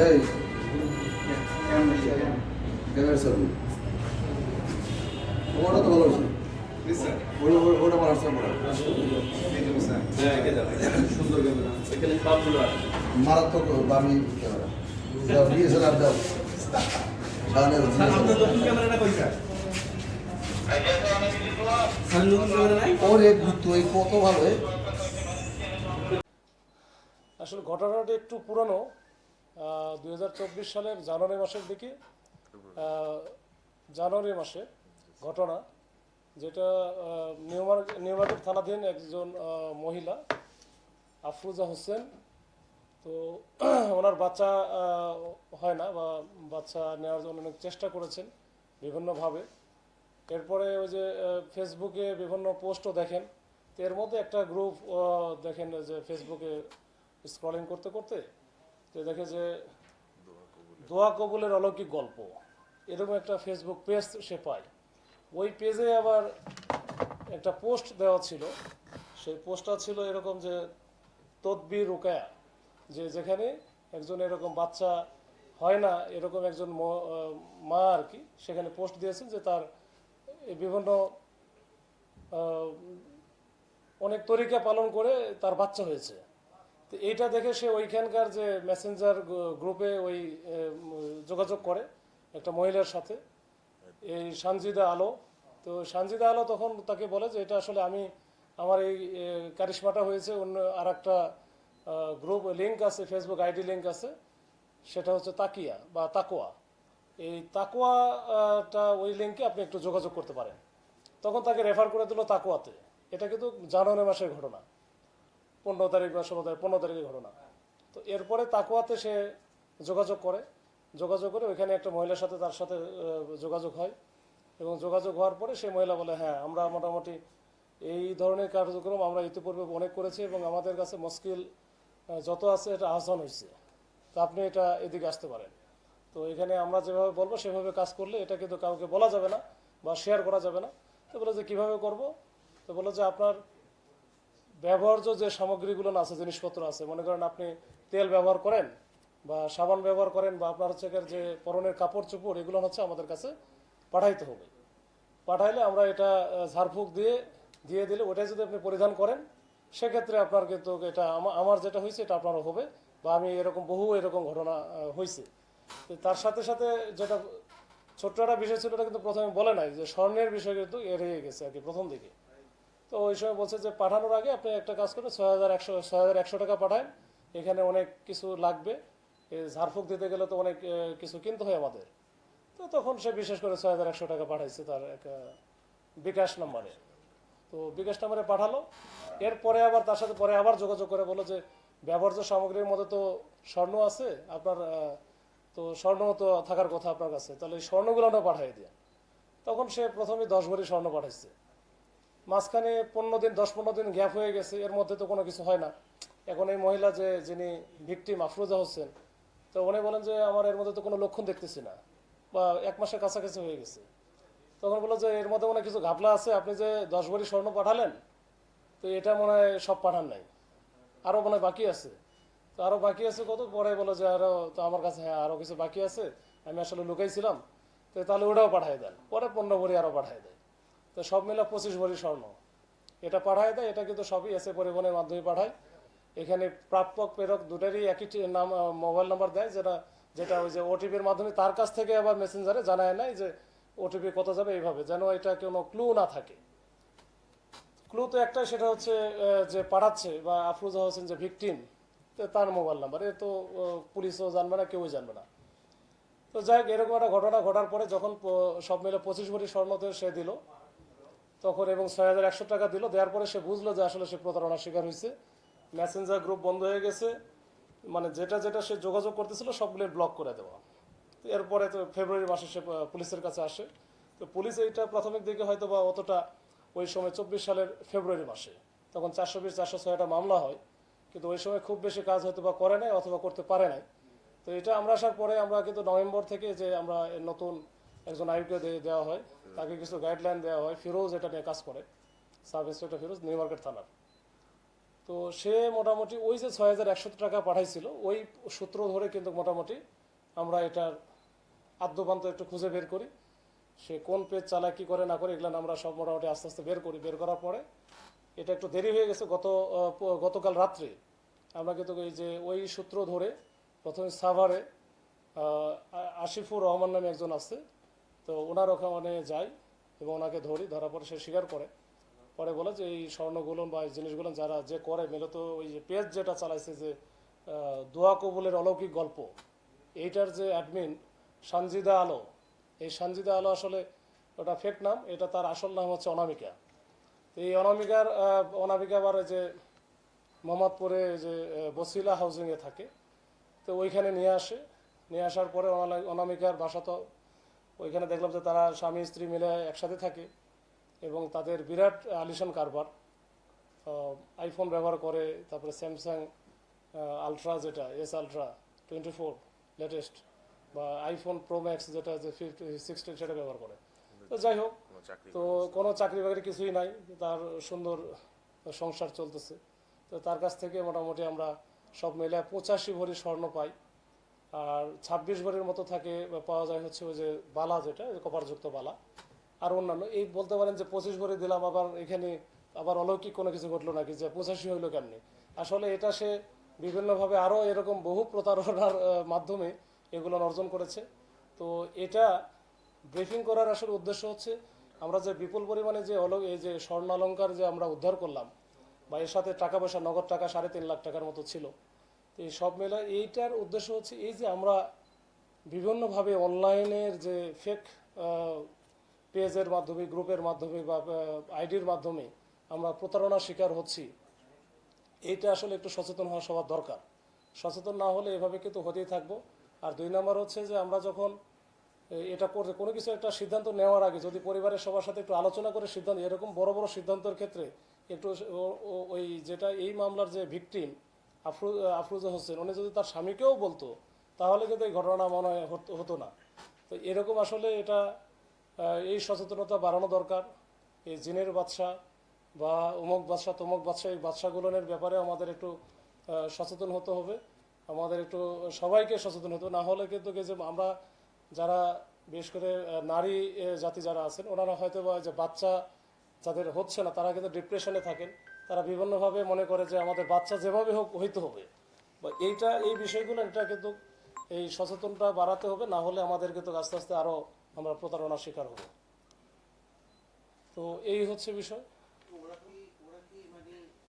এই। ক্যামেরা ছবি ওটা তো ভালো ওটা আমার আসছে সুন্দর ক্যামেরা এখানে মারাত্মক দামি ক্যামেরা ডিএসএলআর দাও ওরে কত ভালো আসলে ঘটনাটা একটু পুরনো। দু হাজার চব্বিশ সালের জানুয়ারি মাসের দিকে জানুয়ারি মাসে ঘটনা যেটা আহ, নিউ মার্কেট থানাধীন একজন মহিলা আফরুজা হোসেন তো ওনার বাচ্চা হয় না বা বাচ্চা নেওয়ার জন্য অনেক চেষ্টা করেছেন বিভিন্নভাবে। এরপরে ওই যে ফেসবুকে বিভিন্ন পোস্টও দেখেন। এর মধ্যে একটা গ্রুপ দেখেন যে ফেসবুকে স্ক্রলিং করতে করতে যে দেখে যে দোয়া কবুলের অলৌকিক গল্প। এরকম একটা ফেসবুক পেজ সে পায়। ওই পেজে আবার একটা পোস্ট দেওয়া ছিল। সেই পোস্টটা ছিল এরকম যে তদবির রুকায়া, যে যেখানে একজন এরকম বাচ্চা হয় না, এরকম একজন মা আর কি, সেখানে পোস্ট দিয়েছেন যে তার বিভিন্ন অনেক তরিকা পালন করে তার বাচ্চা হয়েছে। তো এইটা দেখে সে ওইখানকার যে মেসেঞ্জার গ্রুপে ওই যোগাযোগ করে একটা মহিলার সাথে। এই সানজিদা আলো। তো সানজিদা আলো তখন তাকে বলে যে, এটা আসলে আমি, আমার এই কারিশমাটা হয়েছে, অন্য আর একটা গ্রুপ লিঙ্ক আছে ফেসবুক আইডি লিঙ্ক আছে, সেটা হচ্ছে তাকিয়া বা তাকোয়া। এই তাকোয়াটা ওই লিঙ্কে আপনি একটু যোগাযোগ করতে পারেন। তখন তাকে রেফার করে দিল তাকোয়াতে। এটা কিন্তু জানুয়ারি মাসের ঘটনা। পনেরো তারিখ বা ষোলো তারিখ, পনেরো তারিখের ঘটনা। তো এরপরে তাকুয়াতে সে যোগাযোগ করে। যোগাযোগ করে ওইখানে একটা মহিলার সাথে, তার সাথে যোগাযোগ হয়। এবং যোগাযোগ হওয়ার পরে সেই মহিলা বলে হ্যাঁ আমরা মোটামুটি এই ধরনের কার্যক্রম আমরা ইতিপূর্বে অনেক করেছি এবং আমাদের কাছে মুশকিল যত আছে এটা আহ্বান হয়েছে তো আপনি এটা এদিকে আসতে পারেন। তো এখানে আমরা যেভাবে বলব, সেভাবে কাজ করলে এটা কিন্তু কাউকে বলা যাবে না বা শেয়ার করা যাবে না। তো বলে যে, কীভাবে করব? তো বলে যে, আপনার ব্যবহার্য যে সামগ্রীগুলো আছে, জিনিসপত্র আছে, মনে করেন আপনি তেল ব্যবহার করেন বা সাবান ব্যবহার করেন বা আপনার হচ্ছে যে পরনের কাপড় চোপড়, এগুলো হচ্ছে আমাদের কাছে পাঠাইতে হবে। পাঠাইলে আমরা এটা ঝাড়ফুঁক দিয়ে দিয়ে দিলে ওটাই যদি আপনি পরিধান করেন, সেক্ষেত্রে আপনার কিন্তু এটা আমার যেটা হয়েছে, এটা আপনারও হবে বা আমি এরকম বহু এরকম ঘটনা হয়েছে। তার সাথে সাথে যেটা ছোট্ট একটা বিষয় ছিল ওটা কিন্তু প্রথমে বলে নাই যে স্বর্ণের বিষয় কিন্তু এড়িয়ে গেছে আর কি, প্রথম দিকে। তো ওই সময় বলছে যে পাঠানোর আগে আপনি একটা কাজ করে ছয় হাজার একশো, ছয় হাজার একশো টাকা পাঠান। এখানে অনেক কিছু লাগবে। ঝাড়ফুঁক দিতে গেলে তো অনেক কিছু কিনতে হয় আমাদের। তো তখন সে বিশেষ করে ছয় হাজার একশো টাকা পাঠাইছে তার একটা বিকাশ নাম্বারে। তো বিকাশ নাম্বারে পাঠালো। এরপরে আবার তার সাথে পরে আবার যোগাযোগ করে বলো যে, ব্যবহার্য সামগ্রীর মধ্যে তো স্বর্ণ আছে, আপনার তো স্বর্ণ তো থাকার কথা আপনার কাছে। তাহলে স্বর্ণগুলো পাঠাই দিয়ে তখন সে প্রথমে দশ ভরি স্বর্ণ পাঠাইছে। মাঝখানে পনেরো দিন, দশ পনেরো দিন গ্যাপ হয়ে গেছে, এর মধ্যে তো কোনো কিছু হয় না। এখন এই মহিলা যে, যিনি ভিকটিম আফরোজা হোসেন, তো উনি বলেন যে, আমার এর মধ্যে তো কোনো লক্ষণ দেখতেছি না। বা, এক মাসের কাছাকাছি হয়ে গেছে। তখন বলল যে, এর মধ্যে মনে কিছু ঘাপলা আছে, আপনি যে দশ ভরি স্বর্ণ পাঠালেন, তো এটা মনে হয় সব পাঠান নাই। আরও মনে বাকি আছে। তো আরও বাকি আছে কত? পরে বলো যে আরও তো আমার কাছে হ্যাঁ আরও কিছু বাকি আছে, আমি আসলে লুকাইছিলাম। তো তাহলে ওটাও পাঠিয়ে দেন। পরে পনেরো ভরি আরও পাঠিয়ে দেয়। তো সব মিলে পঁচিশ ভরি স্বর্ণ। এটা পাঠায় দেয়, এটা কিন্তু সবই এসে পরিবহনের মাধ্যমে পাঠায়। এখানে প্রাপক, প্রেরক দুটারই একই নাম মোবাইল নাম্বার দেয়, যেটা যেটা ওই যে ওটিপির মাধ্যমে তার কাছ থেকে আবার মেসেঞ্জারে জানায় নাই যে ওটিপি কত যাবে এইভাবে, যেন এটা কোনো ক্লু না থাকে। ক্লু তো একটাই, সেটা হচ্ছে যে পাঠাচ্ছে বা আফরুজা হোসেন যে ভিকটিম তার মোবাইল নাম্বার। এ তো পুলিশও জানবে না, কেউই জানবে না। তো যাই হোক, এরকম একটা ঘটনা ঘটার পরে যখন সব মিলে পঁচিশ ভরি স্বর্ণতে সে দিল। তখন এবং ছয় হাজার একশো টাকা দিল। দেওয়ার পরে সে বুঝলো যে আসলে সে প্রতারণার শিকার হয়েছে মেসেঞ্জার গ্রুপ বন্ধ হয়ে গেছে। মানে যেটা যেটা সে যোগাযোগ করতেছিল সবগুলো ব্লক করে দেওয়া। এরপরে তো ফেব্রুয়ারি মাসে সে পুলিশের কাছে আসে। তো পুলিশ এইটা প্রাথমিক দিকে হয়তো বা অতটা ওই সময় চব্বিশ সালের ফেব্রুয়ারি মাসে। তখন চারশো বিশ, চারশো ছয়টা মামলা হয়। কিন্তু ওই সময় খুব বেশি কাজ হয়তো বা করে নাই অথবা করতে পারে নাই। তো এটা আমরা আসার পরে আমরা কিন্তু নভেম্বর থেকে যে আমরা নতুন একজন আয়ুকে দেওয়া হয়, তাকে কিছু গাইডলাইন দেওয়া হয়, ফিরোজ এটা নিয়ে কাজ করে, sub inspector Firoz New Market থানার। তো সে মোটামুটি ওই যে ছয় হাজার একশো টাকা পাঠাইছিল, ওই সূত্র ধরে কিন্তু মোটামুটি আমরা এটার আদ্যপান্ত একটু খুঁজে বের করি। সে কোন পেজ চালায়, কি করে, না করে, এগুলো আমরা সব মোটামুটি আস্তে আস্তে বের করি। বের করার পরে এটা একটু দেরি হয়ে গেছে গত গতকাল রাত্রে। আমরা কিন্তু এই যে ওই সূত্র ধরে প্রথমে সাভারে আশিফুর রহমান নামে একজন আছে তো ওনার ওখানে যাই এবং ওনাকে ধরি, ধরার পরে সে স্বীকার করে। পরে বলে যে এই স্বর্ণগুলো বা এই জিনিসগুলো যারা যে করে মূলত ওই যে পেজ যেটা চালাইছে যে দোয়া কবুলের অলৌকিক গল্প, এইটার যে অ্যাডমিন সানজিদা আলো, এই সানজিদা আলো আসলে ওটা ফেক নাম, এটা তার আসল নাম হচ্ছে অনামিকা। এই অনামিকার অনামিকা আবার যে মোহাম্মদপুরে যে বসিলা হাউজিংয়ে থাকে। তো ওইখানে নিয়ে আসে। নিয়ে আসার পরে অনামিকার বাসা তো ওইখানে দেখলাম যে তারা স্বামী স্ত্রী মিলে একসাথে থাকে এবং তাদের বিরাট আলিশান কারবার আইফোন ব্যবহার করে তারপরে স্যামসাং আলট্রা যেটা S Ultra twenty four latest বা আইফোন প্রো ম্যাক্স যেটা যে ফিফটি সিক্সটিন সেটা ব্যবহার করে। তো যাই হোক তো কোনো চাকরি বাকরি কিছুই নাই তার সুন্দর সংসার চলতেছে। তো তার কাছ থেকে মোটামুটি আমরা সব মিলে পঁচাশি ভরি স্বর্ণ পাই। আর ছাব্বিশ ভরির মতো থাকে পাওয়া যায় হচ্ছে ওই যে বালা যেটা কপারযুক্ত বালা। আর অন্যান্য, এই বলতে পারেন যে পঁচিশ ভরি দিলাম, আবার এখানে আবার অলৌকিক কোনো কিছু ঘটলো নাকি, যে পঁচাশি হইল কেমনি? আসলে এটা সে বিভিন্নভাবে আরও এরকম বহু প্রতারণার মাধ্যমে এগুলো অর্জন করেছে। তো এটা ব্রিফিং করার আসলে উদ্দেশ্য হচ্ছে, আমরা যে বিপুল পরিমাণে যে অলো, এই যে স্বর্ণ অলঙ্কার যে আমরা উদ্ধার করলাম, বা এর সাথে টাকা পয়সা, নগদ টাকা সাড়ে তিন লাখ টাকার মতো ছিল তো এই সব মিলে, এইটার উদ্দেশ্য হচ্ছে এই যে আমরা বিভিন্নভাবে অনলাইনের যে ফেক পেজের মাধ্যমে, গ্রুপের মাধ্যমে বা আইডির মাধ্যমে আমরা প্রতারণার শিকার হচ্ছি, এইটা আসলে একটু সচেতন হওয়া সবার দরকার। সচেতন না হলে এভাবে কিন্তু হতেই থাকব। আর দুই নম্বর হচ্ছে যে আমরা যখন এটা করতে কোনো কিছু একটা সিদ্ধান্ত নেওয়ার আগে যদি পরিবারের সবার সাথে একটু আলোচনা করে সিদ্ধান্ত, এরকম বড় বড় সিদ্ধান্তের ক্ষেত্রে একটু ওই যেটা, এই মামলার যে ভিকটিম আফরু, আফরুজা হোসেন, উনি যদি তার স্বামীকেও বলতো, তাহলে কিন্তু এই ঘটনা মনে হয় হতো- না। তো এরকম আসলে এটা এই সচেতনতা বাড়ানো দরকার। এই জিনের বাদশা বা অমুক বাদশা তমুক বাদশা এই বাদশাগুলোনের ব্যাপারে আমাদের একটু সচেতন হতে হবে। আমাদের একটু সবাইকে সচেতন হতে না হলে কিন্তু যে আমরা যারা, বিশেষ করে নারী জাতি যারা আছেন, ওনারা হয়তো বা যে বাচ্চা যাদের হচ্ছে না, তারা কিন্তু ডিপ্রেশনে থাকেন। তারা বিভিন্নভাবে মনে করে যে আমাদের বাচ্চা যেভাবে হোক হইতে হবে। বা এইটা, এই বিষয়গুলো, এটা কিন্তু এই সচেতনটা বাড়াতে হবে, না হলে আমাদের কিন্তু আস্তে আস্তে আরও আমরা প্রতারণার শিকার হব। তো এই হচ্ছে বিষয়।